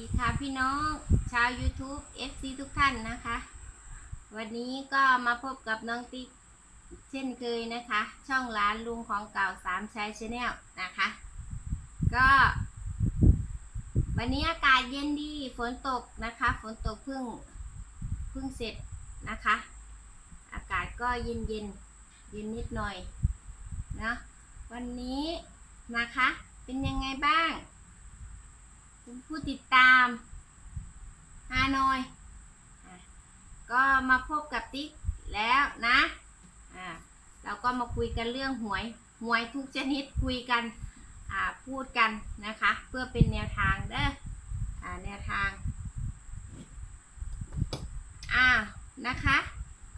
ดีค่ะพี่น้องชาว YouTube FC ทุกท่านนะคะ วันนี้ก็มาพบกับน้องติ๊กเช่นเคยนะคะ ช่องร้านลุงของเก่าสามชายชาแนลนะคะ ก็ วันนี้อากาศเย็นดีฝนตกนะคะ ฝนตกเพิ่งเพิ่งเสร็จนะคะ อากาศก็เย็นเย็นเย็นนิดหน่อยนะวันนี้นะคะ เป็นยังไงบ้าง ผู้ติดตามฮานอยอก็มาพบกับติ๊กแล้วนะอ่าเราก็มาคุยกันเรื่องหวย หวยทุกชนิดคุยกันอ่าพูดกันนะคะ เพื่อเป็นแนวทางเด้ออ่าแนวทางอ่านะคะ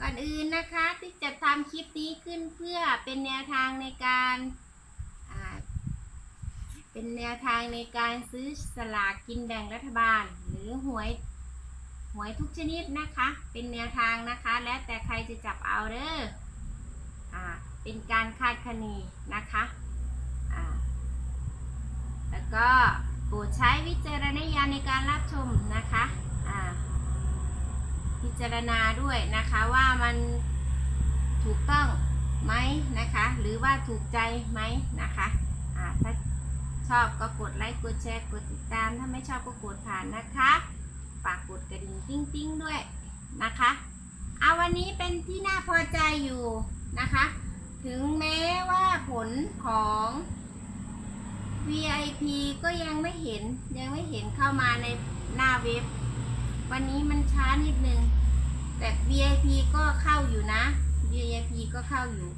ก่อนอื่นนะคะ ติ๊กจะทำคลิปนี้ขึ้นเพื่อเป็นแนวทางในการ เป็นแนวทางในการซื้อสลากกินแบ่งรัฐบาล หรือหวยหวยทุกชนิดนะคะ เป็นแนวทางนะคะ และแต่ใครจะจับเอาเด้ออ่าเป็นการคาดคะเนนะคะอ่าแล้วก็โปรดใช้วิจารณญาณในการรับชมนะคะอ่าพิจารณาด้วยนะคะว่ามันถูกต้องไหมนะคะ หรือว่าถูกใจไหมนะคะอ่าถ้า อบก็กดไลค์กดแชร์กดติดตาม ถ้าไม่ชอบก็กดผ่านนะคะฝากกดกระดิ่งติ้งติ้งด้วยนะคะเอาวันนี้เป็นที่น่าพอใจอยู่นะคะ ถึงแม้ว่าผลของ VIP ก็ยังไม่เห็นยังไม่เห็นเข้ามาในหน้าเว็บ วันนี้มันช้านิดนึง แต่ VIP ก็เข้าอยู่นะ VIP ก็เข้าอยู่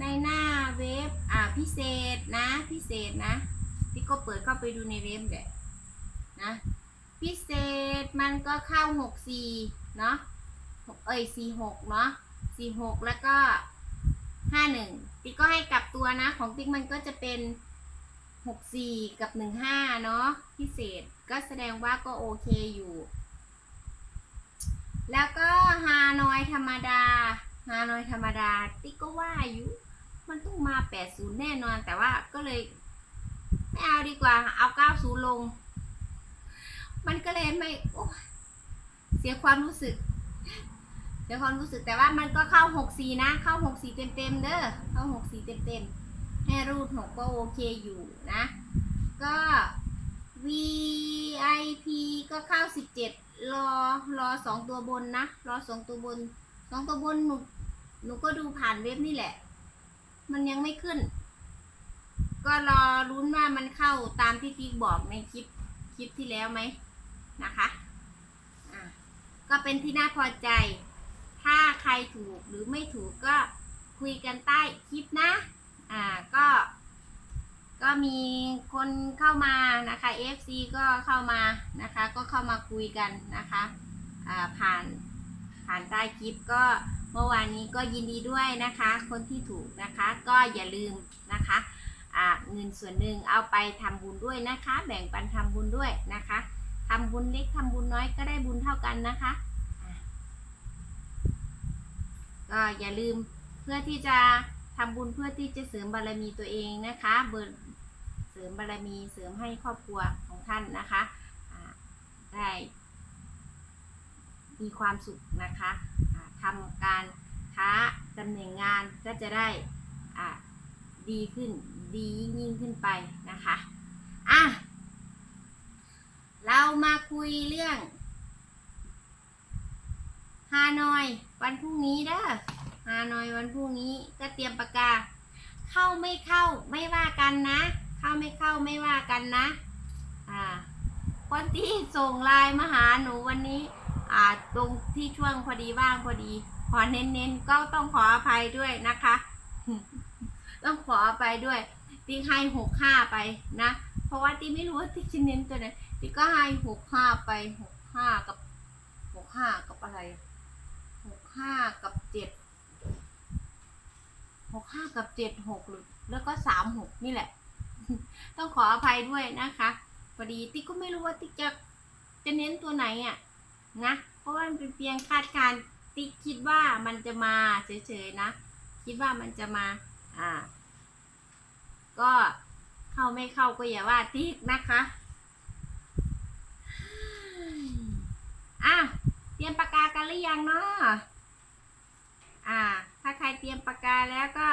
ในหน้าเว็บอ่าพิเศษนะพิเศษนะ ที่ก็เปิดเข้าไปดูในเว็บแหละนะ พิเศษมันก็เข้าหกสี่เนาะเอ้ยสี่หกเนาะสี่หกแล้วก็ห้าหนึ่งติ๊กก็ให้กลับตัวนะ ของติ๊กมันก็จะเป็นหกสี่กับหนึ่งห้าเนาะพิเศษก็แสดงว่าก็โอเคอยู่ แล้วก็ฮานอยธรรมดาฮานอยธรรมดา ติ๊กก็ว่าอยู่ มันต้องมาแปดศูนย์แน่นอนแต่ว่าก็เลย ไม่เอาดีกว่า เอาเก้าศูนย์ลง มันก็เลยไม่โอ้เสียความรู้สึก เสียความรู้สึกแต่ว่ามันก็เข้าหกสี่นะ เข้าหกสี่เต็มเต็มเด้อ เข้าหกสี่เต็มเต็มให้รูดหกก็โอเคอยู่นะ ก็ VIP ก็เข้าสิบเจ็ดรอรอสองตัวบนนะ รอสองตัวบนสองตัวบนหนูหนูก็ดูผ่านเว็บนี่แหละ มันยังไม่ขึ้น ก็รอรุ้นว่ามันเข้าตามที่ติ๊กบอกในคลิปคลิปที่แล้วไหมนะคะอะก็เป็นที่น่าพอใจ ถ้าใครถูกหรือไม่ถูกก็คุยกันใต้คลิปนะ อ่าก็ ก็มีคนเข้ามานะคะ FC ก็เข้ามานะคะ ก็เข้ามาคุยกันนะคะอ่าผ่านผ่านใต้คลิปก็เมื่อวานนี้ก็ยินดีด้วยนะคะ คนที่ถูกนะคะ ก็อย่าลืมนะคะ เงินส่วนหนึ่งเอาไปทำบุญด้วยนะคะ แบ่งปันทำบุญด้วยนะคะทำบุญเล็กทำบุญน้อยก็ได้บุญเท่ากันนะคะะก็อย่าลืมเพื่อที่จะทำบุญเพื่อที่จะเสริมบารมีตัวเองนะคะเบิร์เสริมบารมีเสริมให้ครอบครัวของท่านนะคะได้มีความสุขนะคะอ่าทำการค้าตำแหน่งงานก็จะได้ดีขึ้น ดียิ่งยิ่งขึ้นไปนะคะอะเรามาคุยเรื่องฮานอยวันพรุ่งนี้เด้อฮานอยวันพรุ่งนี้ก็เตรียมปากกา เข้าไม่เข้าไม่ว่ากันนะ เข้าไม่เข้าไม่ว่ากันนะ อ่าคนที่ส่งไลน์มาหาหนูวันนี้ อ่าตรงที่ช่วงพอดีว่างพอดี ขอเน้นๆก็ต้องขออภัยด้วยนะคะ ต้องขอไปด้วย ติ๊กให้หกห้าไปนะ เพราะว่าติ๊กไม่รู้ว่าติ๊กจะเน้นตัวไหนติ๊กก็ให้หกห้าไปหกห้ากับหกห้ากับอะไรหกห้ากับเจ็ดหกห้ากับเจ็ดหกหรือแล้วก็สามหกนี่แหละ ต้องขออภัยด้วยนะคะพอดีติ๊กก็ไม่รู้ว่าติ๊กจะจะเน้นตัวไหนอะนะเพราะว่ามันเป็นเพียงคาดการติ๊กคิดว่ามันจะมาเฉยๆนะ คิดว่ามันจะมาอ่า ก็เข้าไม่เข้าก็อย่าว่าติ๊กนะคะอะเตรียมปากกากันหรือยังเนาะอ่า ถ้าใครเตรียมปากกาแล้วก็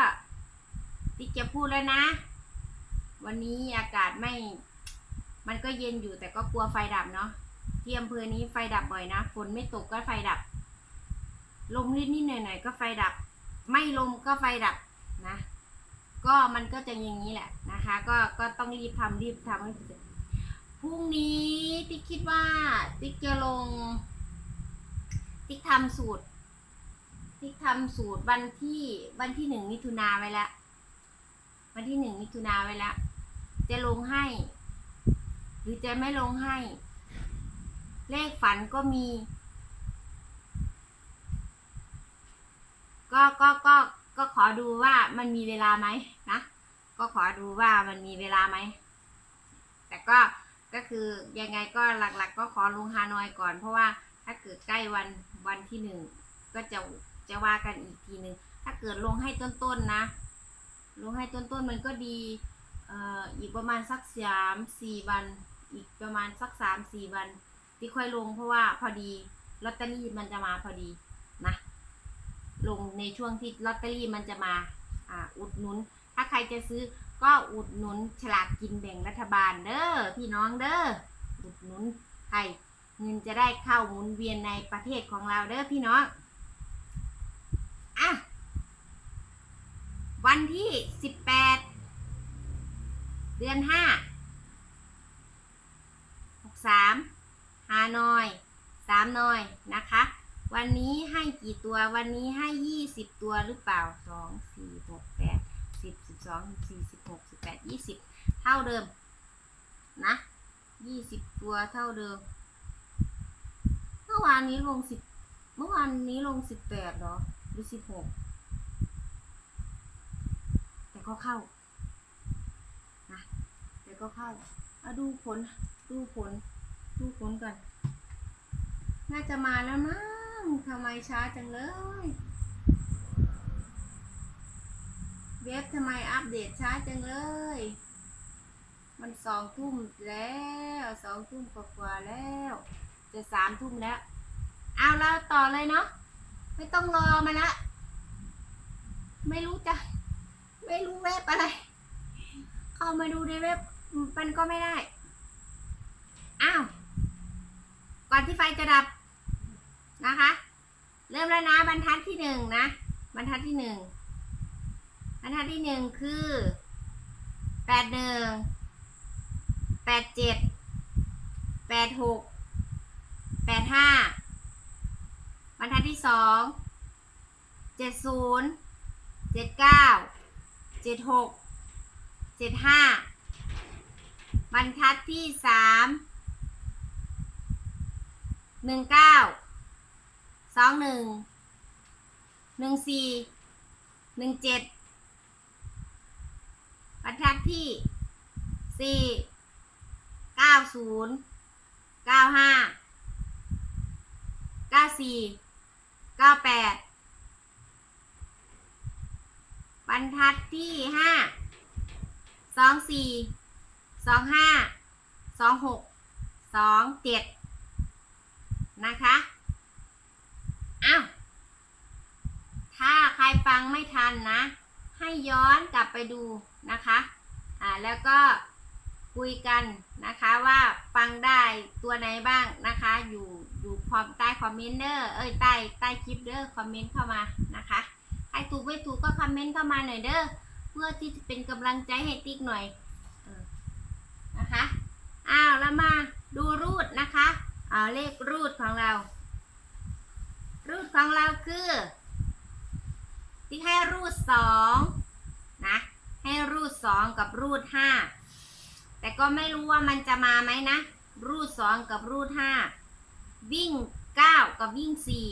ติ๊กจะพูดแล้วนะ วันนี้อากาศไม่ มันก็เย็นอยู่แต่ก็กลัวไฟดับเนาะที่อำเภอนี้ไฟดับบ่อยนะฝนไม่ตกก็ไฟดับ ลมนิดนิดหน่อยหน่อยก็ไฟดับ ไม่ลมก็ไฟดับนะ ก็มันก็จะอย่างนี้แหละนะคะ ก็ก็ต้องรีบทำรีบทำให้เสร็จพรุ่งนี้ติ๊กคิดว่าติ๊กจะลง ติ๊กทำสูตร ติ๊กทำสูตรวันที่วันที่หนึ่งมิถุนาไว้แล้ววันที่หนึ่งมิถุนาไว้แล้วจะลงให้ หรือจะไม่ลงให้ เลขฝันก็มี ก็ก็ก็ ก็ขอดูว่ามันมีเวลาไหมนะ ก็ขอดูว่ามันมีเวลาไหม แต่ก็ก็คือยังไงก็หลักๆ ก็ขอลงฮานอยก่อน เพราะว่าถ้าเกิดใกล้วันวันที่หนึ่งก็จะจะว่ากันอีกทีหนึ่งถ้าเกิดลงให้ต้นๆนะลงให้ต้นๆมันก็ดีเอ่ออีกประมาณสักสามสี่วัน อีกประมาณสักสามสี่วันที่ค่อยลงเพราะว่าพอดีลอตเตอรี่มันจะมาพอดี ลงในช่วงที่ลอตเตอรี่มันจะมาอุดหนุน ถ้าใครจะซื้อก็อุดหนุนฉลากกินแบ่งรัฐบาลเด้อพี่น้องเด้ออุดหนุนใครเงินจะได้เข้าหมุนเวียนในประเทศของเราเด้อพี่น้องอะวันที่สิบแปดเดือนห้าหกสามหานอยสามนอยนะคะ วันนี้ให้กี่ตัว วันนี้ให้ยี่สิบตัวหรือเปล่าสองสี่หกแปดสิบสิบสองสิบสี่สิบหกสิบแปดยี่สิบเท่าเดิม นะยี่สิบตัวเท่าเดิม เมื่อวานนี้ลงสิบเมื่อวานนี้ลงสิบแปดเหรอหรือสิบหกแต่ก็เข้านะแต่ก็เข้าเอาดูผลดูผลดูผลกัน น่าจะมาแล้วมั้ง ทำไมช้าจังเลย เว็บทำไมอัปเดตช้าจังเลย มันสองทุ่มแล้วสองทุ่มกว่าแล้ว จะสามทุ่มแล้ว เอาเราต่อเลยเนาะไม่ต้องรอมาละไม่รู้จะ ไม่รู้เว็บอะไร เข้ามาดูในเว็บมันก็ไม่ได้ อ้าว ก่อนที่ไฟจะดับ นะคะ เริ่มแล้วนะบรรทัดที่หนึ่งนะ บรรทัดที่หนึ่งบรรทัดที่หนึ่งคือแปดหนึ่งแปดเจ็ดแปดหกแปดห้าบรรทัดที่สองเจ็ดศูนย์เจ็ดเก้าเจ็ดหกเจ็ดห้าบรรทัดที่สามหนึ่งเก้า สองหนึ่ง หนึ่งสี่ หนึ่งเจ็ดบรรทัดที่สี่เก้าศูนย์เก้าห้าเก้าสี่เก้าแปดบรรทัดที่ห้าสองสี่สองห้าสองหกสองเจ็ดนะคะ อ้าว ถ้าใครฟังไม่ทันนะ ให้ย้อนกลับไปดูนะคะอ่าแล้วก็คุยกันนะคะว่าฟังได้ตัวไหนบ้างนะคะ อยู่อยู่คอมใต้คอมเมนต์เด้อเอ้ยใต้ใต้คลิปเด้อคอมเมนต์เข้ามานะคะใครถูกไม่ถูกก็คอมเมนต์เข้ามาหน่อยเด้อเพื่อที่จะเป็นกำลังใจให้ติ๊กหน่อยออนะคะอ้าวแล้วมาดูรูดนะคะเอาเลขรูดของเรา รูดของเราคือ ที่ให้รูดสองนะ ให้รูดสองกับรูดห้าแต่ก็ไม่รู้ว่ามันจะมาไหมนะ รูดสองกับรูดห้าวิ่งเก้ากับวิ่งสี่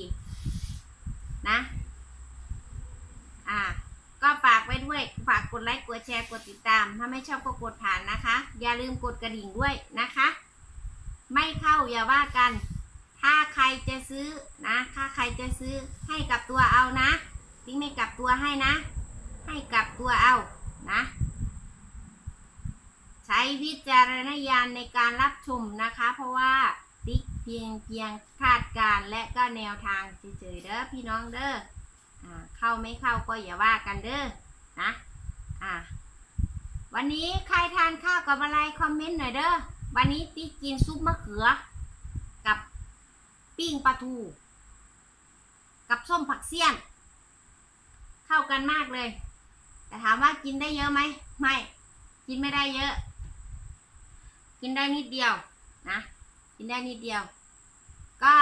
นะอ่าก็ฝากไว้ด้วย ฝากกดไลค์ กดแชร์ กดติดตาม ถ้าไม่ชอบก็กดผ่านนะคะ อย่าลืมกดกระดิ่งด้วยนะคะ ไม่เข้าอย่าว่ากัน ถ้าใครจะซื้อนะ ถ้าใครจะซื้อให้กับตัวเอานะ ทิ้งไม่กลับตัวให้นะ ให้กลับตัวเอานะ ใช้วิจารณญาณในการรับชมนะคะ เพราะว่าติ๊กเพียงเพียงคาดการณ์และก็แนวทางเฉยๆเด้อพี่น้องเด้ออเข้าไม่เข้าก็อย่าว่ากันเด้อนะอ่าวันนี้ใครทานข้าวกับอะไรคอมเมนต์หน่อยเด้อวันนี้ติ๊กกินซุปมะเขือ กับปิ้งปลาทู กับส้มผักเสี้ยน เข้ากันมากเลย แต่ถามว่ากินได้เยอะไหมไม่ กินไม่ได้เยอะ กินได้นิดเดียวนะ กินได้นิดเดียว ก็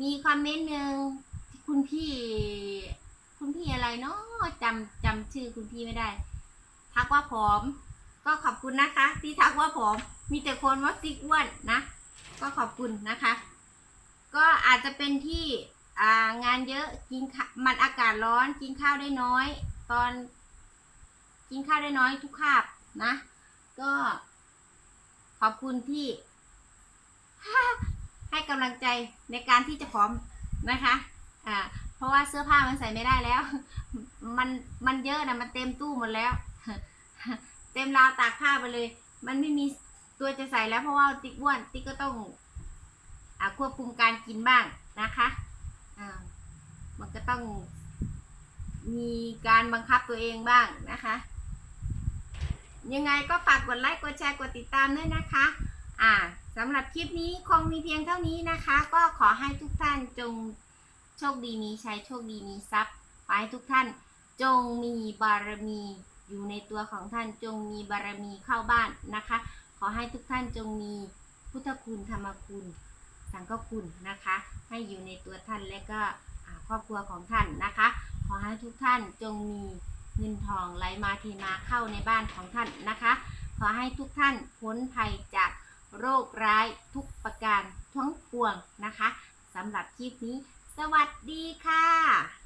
มีคอมเมนต์หนึ่งคุณพี่ คุณพี่อะไรเนาะจำจำชื่อคุณพี่ไม่ได้ ทักว่าผอม ก็ขอบคุณนะคะ ที่ทักว่าผอม มีแต่คนว่าติ๊กอ้วนนะ ก็ขอบคุณนะคะ ก็อาจจะเป็นที่ อ่างานเยอะกินข้ามันอากาศร้อนกินข้าวได้น้อย ตอน กินข้าวได้น้อยทุกคาบนะ ก็ ขอบคุณที่ ให้กำลังใจในการที่จะผอมนะคะอ่าเพราะว่าเสื้อผ้ามันใส่ไม่ได้แล้ว มันมันเยอะนะมันเต็มตู้หมดแล้ว เต็มราวตากผ้าไปเลย มันไม่มีตัวจะใส่แล้วเพราะว่าติ๊กอ้วนติ๊กก็ต้องอควบคุมการกินบ้างนะคะ อ่ามันก็ต้องมีการบังคับตัวเองบ้างนะคะ ยังไงก็ฝากกดไลค์กดแชร์กดติดตามด้วยนะคะ อ่าสำหรับคลิปนี้คงมีเพียงเท่านี้นะคะ ก็ขอให้ทุกท่านจงโชคดีมีชัยโชคดีมีทรัพย์ขอให้ทุกท่านจงมีบารมีอยู่ในตัวของท่านจงมีบารมีเข้าบ้านนะคะ ขอให้ทุกท่านจงมีพุทธคุณธรรมคุณ สังฆคุณนะคะ ให้อยู่ในตัวท่านและก็ครอบครัวของท่านนะคะ ขอให้ทุกท่านจงมีเงินทองไหลมาเทมาเข้าในบ้านของท่านนะคะ ขอให้ทุกท่านพ้นภัยจากโรคร้ายทุกประการทั้งปวงนะคะสำหรับคลิปนี้ สวัสดีค่ะ